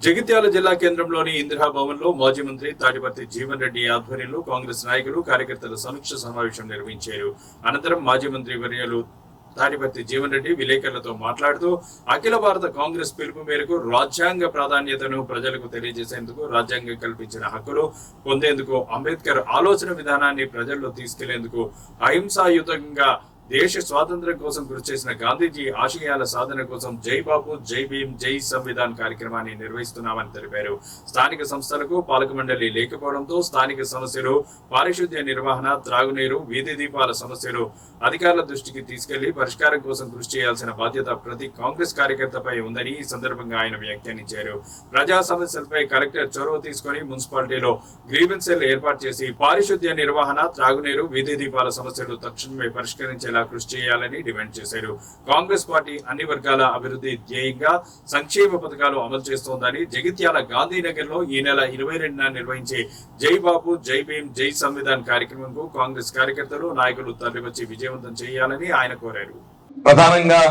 జగిత్యాల జిల్లా కేంద్రంలోని ఇందిరా భవన్లో మాజీ మంత్రి తాటిపర్తి జీవన్ రెడ్డి ఆధ్వర్యంలో కాంగ్రెస్ నాయకులు కార్యకర్తల సమీక్ష సమావేశం నిర్వహించారు. అనంతరం మాజీ మంత్రి వర్యాలు తాటిపర్తి జీవన్ రెడ్డి విలేకరులతో మాట్లాడుతూ అఖిల భారత కాంగ్రెస్ పిలుపు మేరకు రాజ్యాంగ ప్రాధాన్యతను ప్రజలకు తెలియజేసేందుకు రాజ్యాంగం కల్పించిన హక్కులు పొందేందుకు అంబేద్కర్ ఆలోచన విధానాన్ని ప్రజల్లో తీసుకెళ్ళేందుకు అహింసాయుతంగా దేశ స్వాతంత్ర్యం కోసం కృషి చేసిన గాంధీజీ ఆశయాల సాధన కోసం జై బాబు జై భీమ్ జై సంవిధాన్ కార్యక్రమాన్ని నిర్వహిస్తున్నామని తెలిపారు. స్థానిక సంస్థలకు పాలక మండలి లేకపోవడంతో స్థానిక సమస్యలు పారిశుద్ధ్య నిర్వహణ త్రాగునీరు వీధి దీపాల సమస్యలు అధికారుల దృష్టికి తీసుకెళ్ళి పరిష్కారం కోసం కృషి చేయాల్సిన బాధ్యత ప్రతి కాంగ్రెస్ కార్యకర్తపై ఉందని ఈ సందర్భంగా ఆయన వ్యాఖ్యానించారు. ప్రజా సమస్యలపై కలెక్టర్ చొరవ తీసుకుని మున్సిపాలిటీలో గ్రీవెన్స్ సెల్ ఏర్పాటు చేసి పారిశుద్ధ్య నిర్వహణ త్రాగునీరు వీధి దీపాల సమస్యలు తక్షణమే పరిష్కరించేలా కృషి చేయాలని డిమాండ్ చేశారు. కాంగ్రెస్ పార్టీ అన్ని వర్గాల అభివృద్ధి ధ్యేయంగా సంక్షేమ పథకాలు అమలు చేస్తోందని జగిత్యాల గాంధీనగర్లో ఈ నెల ఇరవై రెండున నిర్వహించే జై బాబు జై భీమ్ జై సంవిధాన్ కార్యక్రమంకు కాంగ్రెస్ కార్యకర్తలు నాయకులు తరలివచ్చి విజయవంతం చేయాలని ఆయన కోరారు. ప్రధానంగా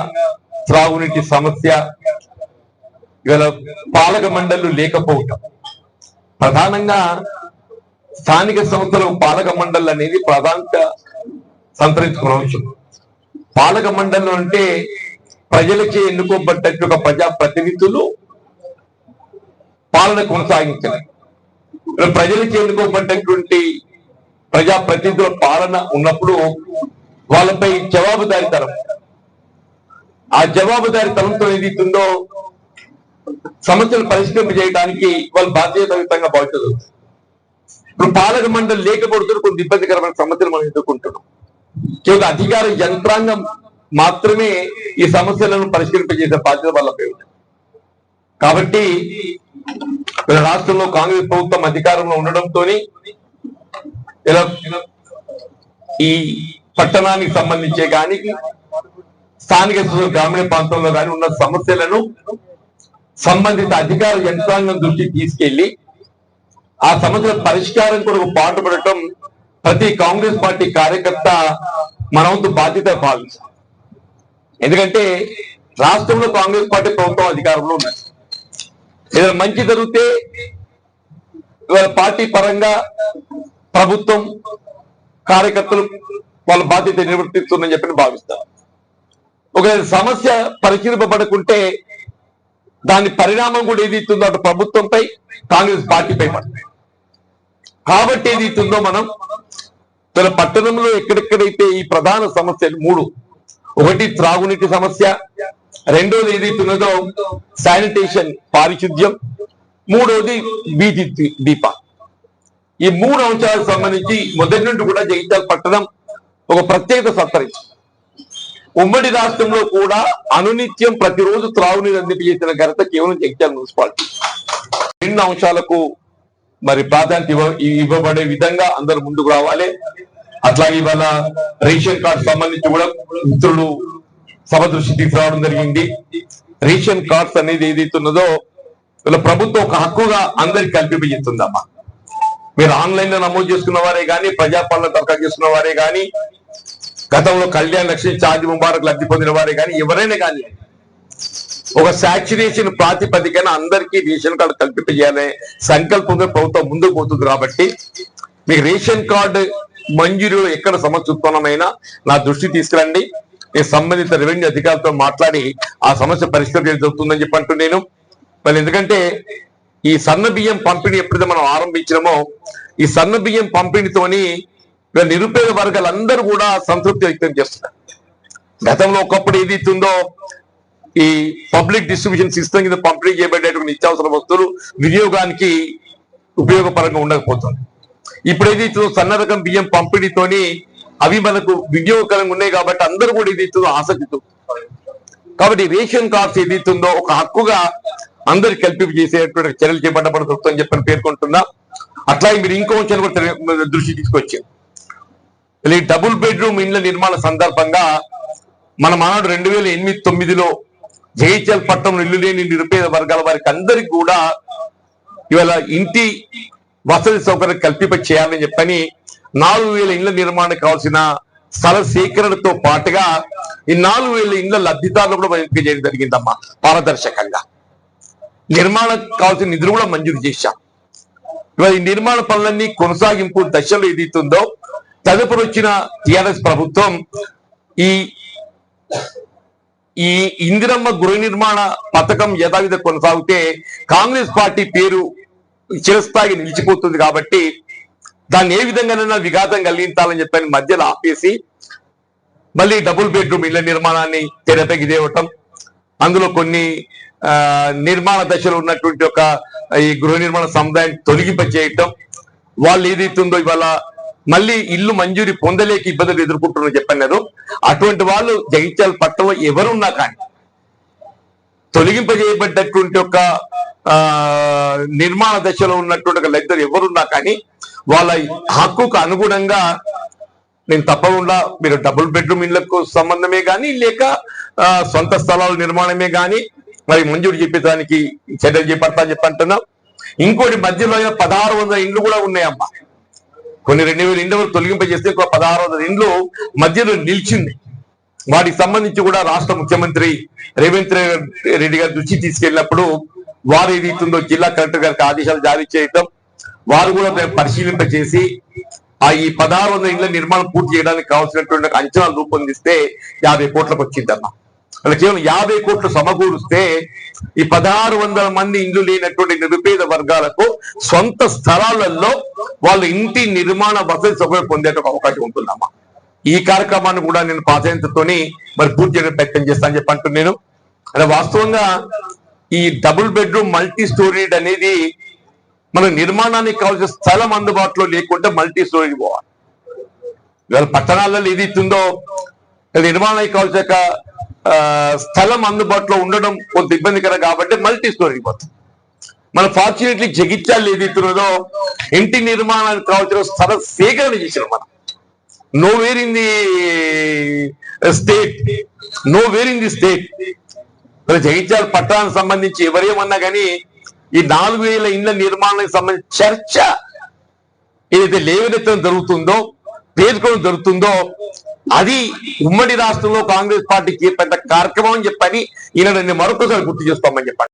త్రాగునీటి సమస్య ఇవాళ పాలక మండళ్ళు లేకపోవటం. ప్రధానంగా స్థానిక సంస్థలు పాలక మండలి అనేది ప్రధానంగా సంతరించుకున్న అంశం పాలక మండలం అంటే ప్రజలచే ఎన్నుకోబడ్డట్టు ఒక ప్రజా ప్రతినిధులు పాలన కొనసాగించడం ప్రజలకి ఎన్నుకోబడ్డటువంటి ప్రజా ప్రతినిధుల పాలన ఉన్నప్పుడు వాళ్ళపై జవాబుదారితనం. ఆ జవాబుదారితనంతో ఏదైతుందో సమస్యలు పరిష్కరింప చేయడానికి వాళ్ళు బాధ్యతాయుతంగా భావించదు ఇప్పుడు పాలక మండలి లేకపోతే కొన్ని ఇబ్బందికరమైన సమస్యలు మనం ఎదుర్కొంటున్నాం. కేవలం అధికార యంత్రాంగం మాత్రమే ఈ సమస్యలను పరిష్కరింపజేసే బాధ్యత వాళ్ళపై ఉంది. కాబట్టి రాష్ట్రంలో కాంగ్రెస్ ప్రభుత్వం అధికారంలో ఉండడంతో ఇలా ఈ పట్టణానికి సంబంధించే కానీ స్థానిక గ్రామీణ ప్రాంతంలో కానీ ఉన్న సమస్యలను సంబంధిత అధికార యంత్రాంగం దృష్టికి తీసుకెళ్ళి ఆ సమస్యల పరిష్కారం కొరకు పాటుపడటం ప్రతి కాంగ్రెస్ పార్టీ కార్యకర్త మన వంతు బాధ్యత భావిస్తాం ఎందుకంటే రాష్ట్రంలో కాంగ్రెస్ పార్టీ ప్రభుత్వం అధికారంలో ఉన్నది. ఏదైనా మంచి జరిగితే ఇవాళ పార్టీ పరంగా ప్రభుత్వం కార్యకర్తలు వాళ్ళ బాధ్యత నిర్వర్తిస్తుందని చెప్పి భావిస్తారు ఒకవేళ సమస్య పరిశీలింపబడకుంటే దాని పరిణామం కూడా ఏది ఇస్తుందో అటు ప్రభుత్వంపై కాంగ్రెస్ పార్టీపై పడుతుంది. కాబట్టి ఏది ఇస్తుందో మనం మన పట్టణంలో ఎక్కడెక్కడైతే ఈ ప్రధాన సమస్యలు మూడు. ఒకటి త్రాగునీటి సమస్య. రెండోది ఏదైతున్నదో శానిటేషన్ పారిశుద్ధ్యం. మూడోది బీది దీప. ఈ మూడు అంశాలకు సంబంధించి మొదటి నుండి కూడా జగిత్యాల పట్టణం ఒక ప్రత్యేకత సత్తరించింది ఉమ్మడి రాష్ట్రంలో కూడా అనునిత్యం ప్రతిరోజు త్రాగునీరు అందింపజేసిన ఘనత కేవలం జగిత్యాల మున్సిపాలిటీ. రెండు అంశాలకు మరి ప్రాధాన్యత ఇవ్వ ఇవ్వబడే విధంగా అందరూ ముందుకు రావాలి. అట్లాగే ఇవాళ రేషన్ కార్డు సంబంధించి కూడా మిత్రులు సభ దృష్టి తీసుకురావడం జరిగింది. రేషన్ కార్డ్స్ అనేది ఏదైతే ఉన్నదో ఇలా ప్రభుత్వం ఒక హక్కుగా అందరికి కల్పింపజేస్తుందమ్మా. మీరు ఆన్లైన్లో నమోదు చేసుకున్న వారే కానీ ప్రజాపాలన దరఖాస్తు చేసుకున్న వారే కానీ గతంలో కళ్యాణ్ లక్ష్మి చార్జ్ ముబారక్ లబ్ధి పొందిన వారే కానీ ఎవరైనా కానీ ఒక సాచ్యురేషన్ ప్రాతిపదికన అందరికీ రేషన్ కార్డు కల్పింపజేయాలనే సంకల్పంతో ప్రభుత్వం ముందుకు పోతుంది కాబట్టి మీకు రేషన్ కార్డు మంజూరు ఎక్కడ సమస్య ఉత్పన్నమైనా నా దృష్టి తీసుకురండి. నేను సంబంధిత రెవెన్యూ అధికారులతో మాట్లాడి ఆ సమస్య పరిష్కరించడం జరుగుతుందని చెప్పి అంటూ నేను మరి ఎందుకంటే ఈ సన్న బియ్యం పంపిణీ ఎప్పుడైతే మనం ఆరంభించినామో ఈ సన్న బియ్యం పంపిణీతోని నిరుపేద వర్గాలందరూ కూడా సంతృప్తి వ్యక్తం చేస్తున్నారు. గతంలో ఒకప్పుడు ఏది ఇస్తుందో ఈ పబ్లిక్ డిస్ట్రిబ్యూషన్ సిస్టమ్ కింద పంపిణీ చేయబడేటువంటి నిత్యావసర వస్తువులు వినియోగానికి ఉపయోగపరంగా ఉండకపోతుంది. ఇప్పుడు ఏది సన్న రకం బియ్యం పంపిణీతోని అవి మనకు వినియోగకరంగా ఉన్నాయి కాబట్టి అందరూ కూడా ఇది ఇస్తుందో ఆసక్తితో కాబట్టి రేషన్ కార్డ్స్ ఏది ఇస్తుందో ఒక హక్కుగా అందరు కల్పింపు చేసేటువంటి చర్యలు చేపట్టబడుతుందని చెప్పని పేర్కొంటున్నా. అట్లాగే మీరు ఇంకో విషయాన్ని కూడా దృష్టి తీసుకొచ్చారు. డబుల్ బెడ్రూమ్ ఇండ్ల నిర్మాణ సందర్భంగా మన మానాడు రెండు వేల ఎనిమిది తొమ్మిదిలో జైచల్ పట్టణం ఇల్లు లేని నిరుపేద వర్గాల వారికి అందరికి కూడా ఇవాళ ఇంటి వసతి సౌకర్యం కల్పింప చేయాలని చెప్పని నాలుగు వేల ఇండ్ల నిర్మాణం కావాల్సిన స్థల సేకరణతో పాటుగా ఈ నాలుగు వేల ఇండ్ల లబ్ధిదారులు కూడా ఎంపిక చేయడం జరిగిందమ్మా పారదర్శకంగా. నిర్మాణం కావాల్సిన నిధులు కూడా మంజూరు చేశాం. ఇవాళ ఈ నిర్మాణ పనులన్నీ కొనసాగింపు దశలో ఏదైతుందో తదుపరి వచ్చిన టిఆర్ఎస్ ప్రభుత్వం ఈ ఈ ఇందిరమ్మ గృహ నిర్మాణ పథకం యథావిధ కొనసాగితే కాంగ్రెస్ పార్టీ పేరు చిరస్థాయి నిలిచిపోతుంది కాబట్టి దాన్ని ఏ విధంగానైనా విఘాతం కలిగించాలని చెప్పని మధ్యలో ఆపేసి మళ్ళీ డబుల్ బెడ్రూమ్ ఇళ్ళ నిర్మాణాన్ని తెరపైకి దేవటం అందులో కొన్ని ఆ, నిర్మాణ దశలో ఉన్నటువంటి ఒక ఈ గృహ నిర్మాణ సముదాయం తొలగింప చేయటం వాళ్ళు ఏదైతుందో ఇవాళ మళ్ళీ ఇల్లు మంజూరి పొందలేక ఇబ్బందులు ఎదుర్కొంటున్నారని చెప్పన్నారు. అటువంటి వాళ్ళు జగిత్యాల పట్టణంలో ఎవరున్నా కానీ తొలగింపజేయబడ్డటువంటి ఒక ఆ, నిర్మాణ దశలో ఉన్నటువంటి ఒక లబ్ధిదారు ఎవరున్నా కానీ వాళ్ళ హక్కుకు అనుగుణంగా నేను తప్పకుండా మీరు డబుల్ బెడ్రూమ్ ఇళ్ళకు సంబంధమే కానీ లేక సొంత స్థలాల నిర్మాణమే కానీ మరి మంజూరు చేపించడానికి చర్యలు చేపడతా చెప్పంటున్నాం చెప్పి ఇంకోటి మధ్యలో పదహారు వందల ఇండ్లు కూడా ఉన్నాయమ్మా. కొన్ని రెండు వేల వరకు తొలగింపజేస్తే ఇంకో పదహారు వందల ఇండ్లు మధ్యలో నిలిచింది. వాటికి సంబంధించి కూడా రాష్ట్ర ముఖ్యమంత్రి రేవంత్ రెడ్డి గారి దృష్టి తీసుకెళ్ళినప్పుడు వారు ఏదైతుందో జిల్లా కలెక్టర్ గారికి ఆదేశాలు జారీ చేయటం వారు కూడా పరిశీలింపజేసి పరిశీలింప చేసి ఆ ఈ పదహారు వందల ఇండ్ల నిర్మాణం పూర్తి చేయడానికి కావాల్సినటువంటి అంచనాలు రూపొందిస్తే యాభై కోట్లకు వచ్చిందమ్మా. అలా కేవలం యాభై కోట్లు సమకూరుస్తే ఈ పదహారు వందల మంది ఇండ్లు లేనటువంటి నిరుపేద వర్గాలకు సొంత స్థలాలలో వాళ్ళ ఇంటి నిర్మాణ వసతి సౌకర్యం పొందేట అవకాశం ఉంటుందమ్మా. ఈ కార్యక్రమాన్ని కూడా నేను ప్రాధాన్యతతోని మరి పూర్తి చేయడం ప్రయత్నం చేస్తానని చెప్పి అంటున్నాను. నేను అదే వాస్తవంగా ఈ డబుల్ బెడ్రూమ్ మల్టీ స్టోరీడ్ అనేది మన నిర్మాణానికి కావాల్సిన స్థలం అందుబాటులో లేకుంటే మల్టీ స్టోరీ పోవాలి. ఇవాళ పట్టణాలలో ఏది ఇస్తుందో నిర్మాణానికి కావాల్సిన స్థలం అందుబాటులో ఉండడం కొంత ఇబ్బందికరం కాబట్టి మల్టీ స్టోరీకి పోతుంది మన ఫార్చునేట్లీ జగిత్యాలు ఏదైతున్నదో ఇంటి నిర్మాణానికి కావాల్సిన స్థల సేకరణ చేసిన మనం. Nowhere in the state nowhere in the state మరి జగిత్యాల పట్టణానికి సంబంధించి ఎవరేమన్నా కానీ ఈ నాలుగు వేల ఇండ్ల నిర్మాణానికి సంబంధించి చర్చ ఏదైతే లేవనెత్తడం జరుగుతుందో పేర్కొనడం జరుగుతుందో అది ఉమ్మడి రాష్ట్రంలో కాంగ్రెస్ పార్టీకి పెద్ద కార్యక్రమం అని చెప్పని ఈయన మరొకసారి గుర్తు చేస్తామని చెప్పండి.